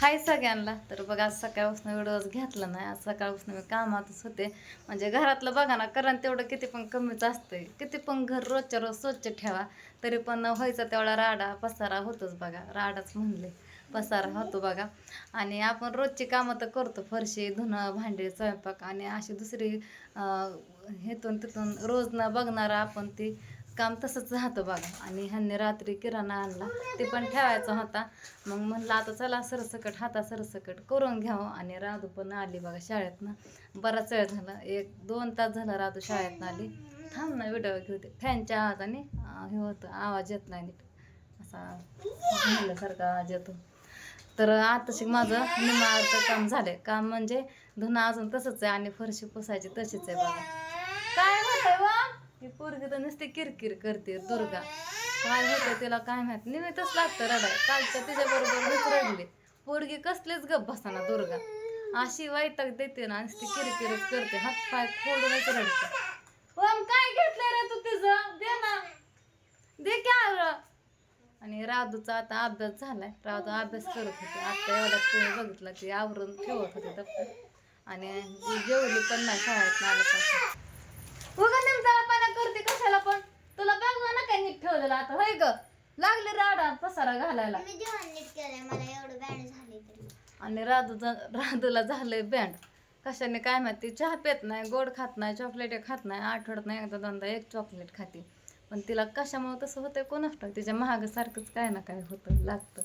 हाय सगळ्यांना. तर बघा आज सकाळपासून व्हिडिओज घेतला नाही. आज सकाळपासून मी कामातच होते. म्हणजे घरातलं बघा ना कारण तेवढं किती पण कमीच असतंय. किती पण घर रोजच्या रोज स्वच्छ ठेवा तरी पण व्हायचा तेवढा राडा पसारा होतोच बघा. राडाच म्हणले. पसारा होतो बघा. आणि आपण रोजची कामं तर करतो. फरशी धुणं भांडे स्वयंपाक आणि अशी दुसरी हेतून तिथून रोज न बघणारा आपण ती काम तसंच राहतं बघा. आणि ह्यांनी रात्री किराणा आणला ते पण ठेवायचा होता. मग म्हणलं आता चला सरसकट हाता सरसकट करून घ्यावं. आणि राधू पण आली बघा शाळेतनं. बराच वेळ झाला. एक दोन तास झाला राधू शाळेतनं आली. थांब ना व्हिडिओ घेते फॅनच्या आवाजाने हे होतं आवाज येत नाही नीट. असा म्हणल्यासारखा आवाज येतो. तर आताशी माझं निमाळचं काम झालंय. काम म्हणजे धुणं अजून तसंच आहे आणि फरशी पुसायची तशीच आहे बघा. काय होतंय ही पोरगी तर नुसते किरकिर करते दुर्गा. काय होतं तिला काय माहीत निमित्तच लागतं रडाय कालच्या तिच्याबरोबर मीच रडले. पोरगी कसलीच गप बसाना दुर्गा. अशी वैताग देते ना नुसती किरकिरच करते. हात पाय फोडूनच रडते. ओम काय घेतलंय रे तू तिचं? दे ना. दे काय आणि राधूचा आता अभ्यास झालाय. राधू अभ्यास करत होते. आता एवढा तुम्ही बघितला ती आवरून ठेवत होते आणि जेवली पण नाही शाळेत आल्यापासून. उगा निमताळा पाना करते कशाला पण. तुला बघ ना काय नीट ठेवलेलं आता होय ग? लागले राडा पसारा घालायला. मी जेवण नीट केलंय मला एवढं बँड झाले तरी आणि राधूचा राधूला झालंय बँड कशाने काय माहिती चहा पेत नाही गोड खात नाही चॉकलेट खात नाही आठवड्यात नाही एकदा दोनदा एक चॉकलेट खाते. पण तिला कशामुळे तसं होतंय कोणाच ठाऊक तिच्या महागासारखंच काय ना काय होतं लागतं.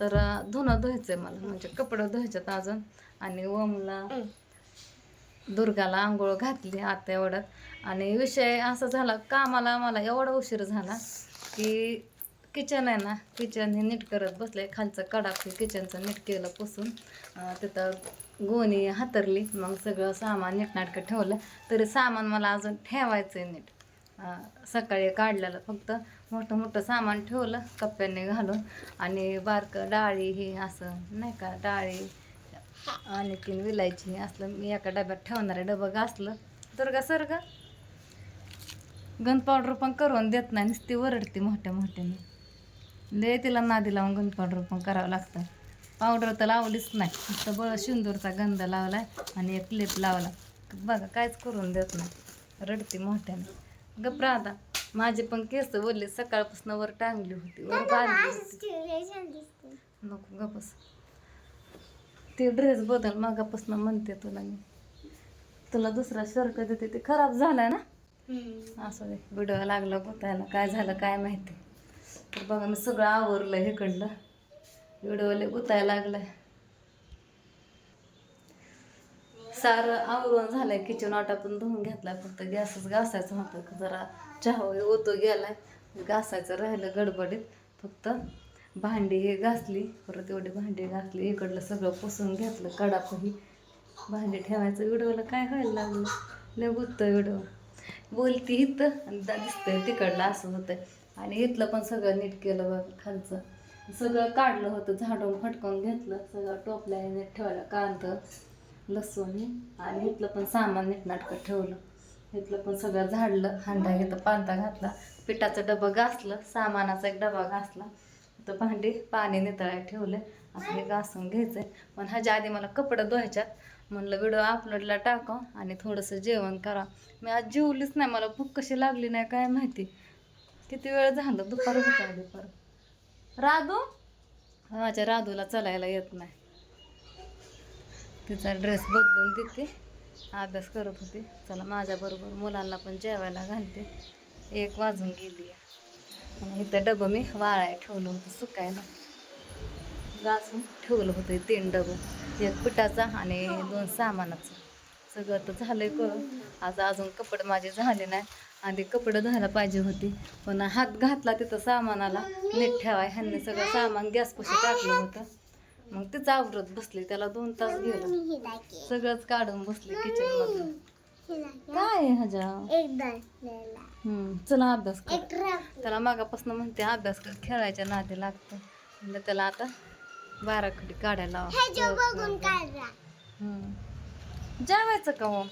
तर धुणं धुवायचंय मला म्हणजे कपडे धुवायच्यात अजून. आणि ओमला दुर्गाला आंघोळ घातली आता एवढ्यात आणि विषय असा झाला कामाला मला एवढा उशीर झाला की किचन आहे ना किचन हे नीट करत बसले. खालचं कडाक किचनचं नीट केलं पुसून. तिथं गोणी हातरली मग सगळं सामान नीटनाटकं ठेवलं. तरी सामान मला अजून ठेवायचं आहे नीट सकाळी काढलेलं फक्त. मोठं मोठं सामान ठेवलं कप्प्याने घालून. आणि बारकं डाळी हे असं नाही का डाळी आणि तीन विलायची असलं मी एका डब्यात ठेवणार आहे डबं घासलं. दुर्गा सरगा गन पावडर पण करून देत नाही नुसती वरडते मोठ्या मोठ्याने. लय तिला नादी लावून गन पावडर पण करावं लागतं. पावडर तर लावलीच नाही नुसतं बळ शिंदूरचा गंध लावलाय आणि एक क्लिप लावला. बघा काहीच करून देत नाही रडते मोठ्याने. गप राहता माझे पण केस बोलले सकाळपासून वर टांगली होती वर बांधली होती. नको गपस ते ड्रेस बदल मागापासून म्हणते तुला मी. तुला दुसरा शर्ट देते ते खराब झालाय ना? असं दे व्हिडिओ लागला गुतायला काय झालं काय माहिती. तर बघा मी सगळं आवरलं हेकडलं व्हिडिओला गुतायला लागलाय. सारं आवरून झालंय किचन वाटा पण धुवून घेतलाय फक्त गॅसच घासायचं होतं. जरा चहा ओतो गेलाय. घासायचं राहिलं गडबडीत फक्त भांडी हे घासली परत एवढे भांडी घासली इकडलं सगळं पुसून घेतलं कडापही. भांडी ठेवायचं व्हिडिओला काय व्हायला लागलं? लय गुत्तं व्हिडिओ बोलती इथं आणि दिसतंय तिकडलं असं होतं आणि इथलं पण सगळं नीट केलं बघ खालचं. सगळं काढलं होतं झाडून फटकून घेतलं सगळं टोपल्या नीट ठेवलं कांद लसूण आणि इथलं पण सामान नीटनाटकं ठेवलं. इथलं पण सगळं झाडलं हांडा घेतलं पांता घातला पिठाचं डबं घासलं सामानाचा एक डबा घासला. तर भांडी पाणी नितळायला ठेवलं. आता हे घासून घ्यायचंय. पण ह्याच्या आधी मला कपडे धुवायच्यात. म्हणलं व्हिडिओ अपलोडला टाकाव आणि थोडंसं जेवण करा. मी आज जेवलीच नाही. मला भूक कशी लागली नाही काय माहिती. किती वेळ झालं? दुपार होता दुपार? राधू? माझ्या राधूला चालायला येत नाही. तिचा ड्रेस बदलून देते. अभ्यास करत होते. चला माझ्याबरोबर मुलांना पण जेवायला घालते. एक वाजून गेली आहे. आणि इथं डबं मी वाळाय ठेवलं होतं सुकायला. घासून ठेवलं होतं तीन डबं एक पिठाचा आणि दोन सामानाचं. सगळं तर झालंय करून आज अजून कपडे माझे झाले नाही आधी कपडे धुवायला पाहिजे होते. पण हात घातला तिथं सामानाला नीट ठेवाय ह्यांनी सगळं सामान गॅसपाशी टाकलं होतं. मग तिचं आवरत बसली त्याला दोन तास गेलं. सगळंच काढून बसले किचनमधून काय हम्म, चला अभ्यास कर. त्याला मागापासून म्हणते अभ्यास कर खेळायच्या नादी लागतं. म्हणजे त्याला आता बाराखडी काढायला लावा. हम्म. जेवायचं का हो?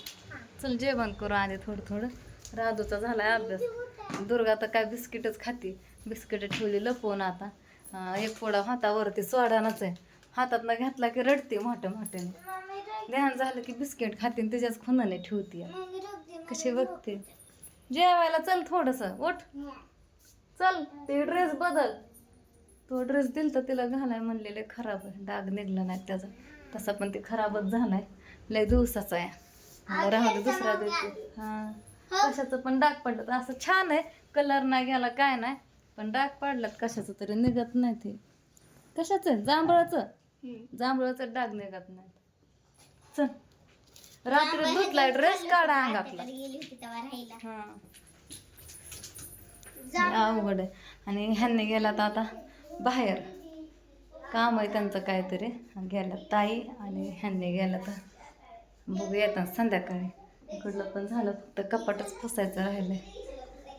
चल जेवण करू आधी थोडं थोडं. राधूचा झालाय अभ्यास. दुर्गा तर काय बिस्किटच खाती. बिस्किट ठेवली लपवून आता. एक पोडा हातावरती सोडानाच आहे. हातातनं घेतला की रडते मोठ्या मोठ्याने. ध्यान झालं की बिस्किट खाते आणि त्याच्याच खुनाने ठेवते. कशी बघते? जेवायला चल थोडस उठ. चल ते ड्रेस बदल. तो ड्रेस दिल तर तिला घालाय म्हणलेले खराब आहे. डाग निघला नाही त्याचा. तसा पण ते खराबच झालाय. लय दिवसाचा आहे. राहू दे दुसरा देते. हा. कशाचं पण डाग पडलं तर असं छान आहे. कलर नाही गेला काय नाही. पण डाग पडलात कशाचं तरी निघत नाही ते. कशाचं? आहे जांभळाचं जांभळाचं डाग निघत नाही. चल. रात्री धुतलाय ड्रेस काढा अंगातला. हा. अवघड आहे. आणि ह्यांनी गेला तर आता बाहेर. काम आहे त्यांचं काहीतरी. गेला ताई आणि ह्यांनी गेला तर बघू येतात संध्याकाळी. इकडलं पण झालं फक्त कपाटच पुसायचं राहिलंय.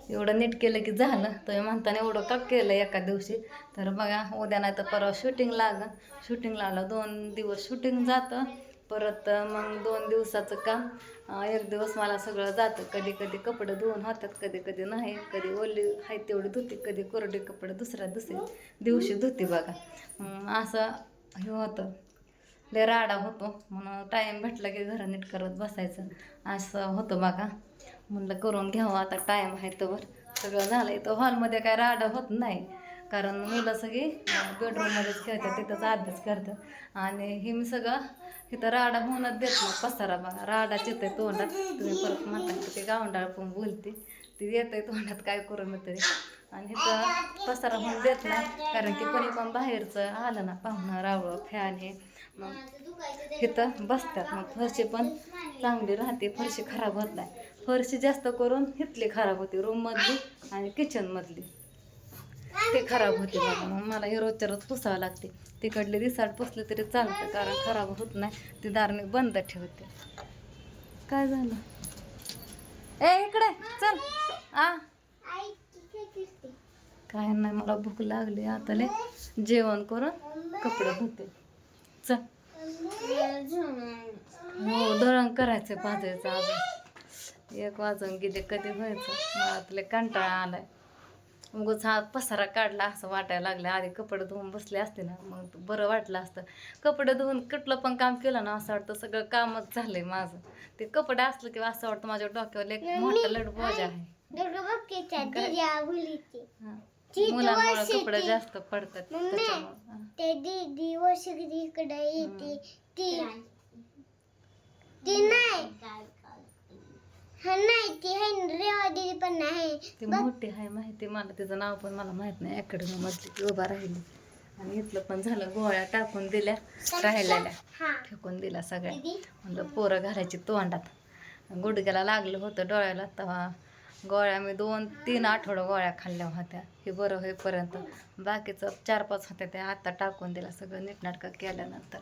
एवढं नीट केलं की झालं. तुम्ही म्हणताना एवढं का केलं एका दिवशी? तर बघा उद्या नाही तर परवा शूटिंग लागन शूटिंग लागलं दोन दिवस शूटिंग जातं. परत मग दोन दिवसाचं काम एक दिवस मला सगळं जातं. कधी कधी कपडे धुवून होतात कधी कधी नाही कधी ओली आहे तेवढी धुते कधी कोरडे कपडे दुसऱ्या दुसऱ्या दिवशी धुते बघा. असं हे होतं. लय राडा होतो. म्हणून टाईम भेटला की घर नीट करत बसायचं. असं होतं बघा. म्हणलं करून घ्यावं आता टाईम आहे तोवर. सगळं झालं आहे तर हॉलमध्ये काय राडा होत नाही. कारण मुलं सगळी बेडरूममध्येच खेळतात तिथंच अभ्यास करतात. आणि हे मी सगळं इथं राडा म्हणत देत नाही पसारा बघा राडाच येतंय तोंडात. तुम्ही परत म्हणता की ते गावंडाळ पण बोलते. ती येतंय तोंडात काय करू मी तरी. आणि इथं पसारा होऊन देत नाही कारण की कोणी पण बाहेरचं आलं ना पाहुणं रावळं फॅन हे मग इथं बसतात. मग फरशी पण चांगली राहते फरशी खराब होत नाही. फरशी जास्त करून इथली खराब होती रूममधली आणि किचनमधली ते खराब होते बघा. मग मला हे रोजच्या रोज पुसावं लागते. तिकडले दिसाड पुसले तरी चालतं कारण खराब होत नाही. ती दार मी बंद ठेवते. काय झालं? ए इकडे चल. आ. काय नाही मला भूक लागली. आता जेवण करून कपडे धुते. चल. हो दळण करायचं भाजायचं अजून. एक वाजून गेले कधी व्हायचं? मला तुला कंटाळा आलाय. उगाच हा पसारा काढला असं वाटायला लागलं. आधी कपडे धुवून बसले असते ना मग बरं वाटलं असतं. कपडे धुवून कुठलं पण काम केलं ना असं वाटतं सगळं कामच झालंय माझं. ते कपडे असलं किंवा असं वाटतं माझ्या डोक्यावर एक मोठं लड बोजा आहे. मुलांमुळे कपडे जास्त पडतात. ते वर्ष इकडे येते ती नाही. हा नाही ती आहे रेवा दीदी पण नाही ती मोठी आहे माहिती मला तिचं नाव पण मला माहीत नाही. अकॅडमी मधली ती उभा राहिली. आणि इथलं पण झालं गोळ्या टाकून दिल्या राहिलेल्या. हा. फेकून दिल्या सगळ्या. दीदी. म्हणलं पोरं घालायची तोंडात. गुडघ्याला लागलं होतं डोळ्याला तेव्हा गोळ्या मी दोन तीन आठवडं गोळ्या खाल्ल्या होत्या. हे बरं होईपर्यंत. बाकीचं चार पाच होत्या त्या आता टाकून दिल्या सगळं नीटनाटकं केल्यानंतर.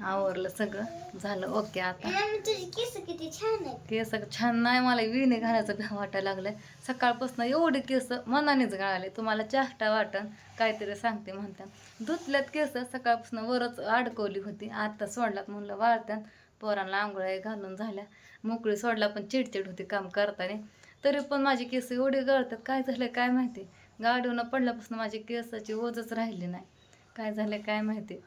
आवरलं सगळं. झालं ओके आता. तुझी केस किती छान आहेत. केस छान नाही मला विणे घालायचं भ्या वाटायला लागलंय. सकाळपासून एवढे केस मनानेच गळाले तुम्हाला चाष्टा वाटण काहीतरी सांगते म्हणतात धुतल्यात केस सकाळपासून वरच अडकवली होती आता सोडल्यात म्हणलं वाळत्यात पोरांना आंघोळ्या घालून झाल्या. मोकळी सोडला पण चिडचिड होती काम करताना. तरी पण माझी केस एवढी गळतात काय झालं काय माहिती? गाडीवनं पडल्यापासून माझी केसाची ओजच राहिली नाही. काय झालं काय माहिती?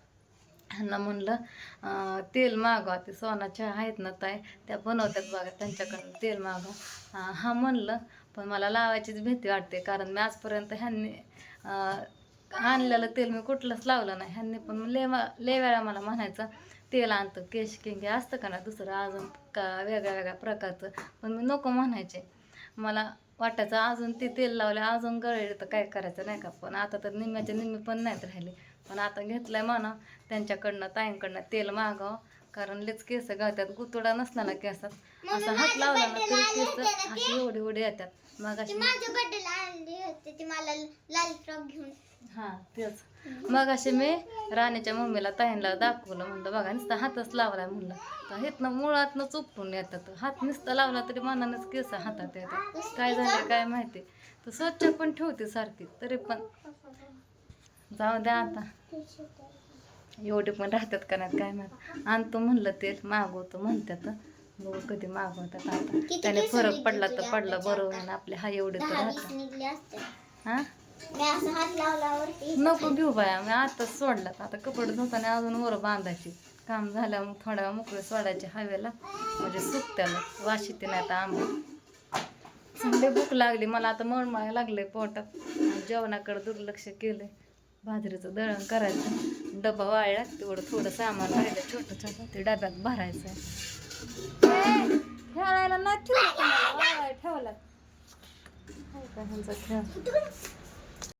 ह्यांना म्हणलं तेल मागवा ते सोनाच्या आहेत ना ताई त्या बनवतात बघा त्यांच्याकडून तेल मागवा. हा म्हणलं पण मला लावायचीच भीती वाटते कारण मी आजपर्यंत ह्यांनी आणलेलं तेल मी कुठलंच लावलं नाही. ह्यांनी पण लेवा मा- लय वेळा मला म्हणायचं तेल आणतं केश किंग असतं का ना दुसरं अजून का वेगळ्या वेगळ्या प्रकारचं? पण मी नको म्हणायचे. मला वाटायचं अजून ते तेल लावले अजून गळले तर काय करायचं नाही का? पण आता तर निम्म्याच्या निम्मे पण नाहीत राहिले. पण आता घेतलंय म्हणा त्यांच्याकडनं ताईंकडनं तेल मागावं. कारण लेच केस गळतात गुतुडा नसला ना केसात. असा हात लावला ना तरी केस अशी एवढे एवढे येतात. मग हां तेच. मग असे मी राणीच्या मम्मीला ताईंला दाखवलं म्हणलं बघा नुसता हातच लावलाय म्हणलं. तर इथनं मुळातनं चुपटून येतात. हात नुसता लावला तरी मनानेच केस हातात येतात. काय झालं काय माहिती. तर स्वच्छ पण ठेवते सारखी तरी पण. जाऊ द्या आता. एवढे पण राहतात का नाही काय माहीत. आणतो म्हणलं तेल मागवतो म्हणतात बघू कधी मागवतात आता. त्याने फरक पडला तर पडला बरोबर आपले हा एवढे तर राहतात. हा? नको घेऊ बाया मी आताच सोडलात आता कपडे धुताना अजून वर बांधायची. काम झाल्यावर मग थोड्या वेळ मोकळे सोडायचे हवेला. म्हणजे सुकत्याला. वास येते नाही आता आंबा. चांगले भूक लागली मला आता मळमळ लागले पोटात. जेवणाकडे दुर्लक्ष केलंय. बाजरीचं दळण करायचं. डबा वाळला तेवढं थोडं सामान राहिलं छोटं छोटं ते डब्यात भरायचं. आहे खेळायला नाही ठेवलं ठेवला काय खेळ?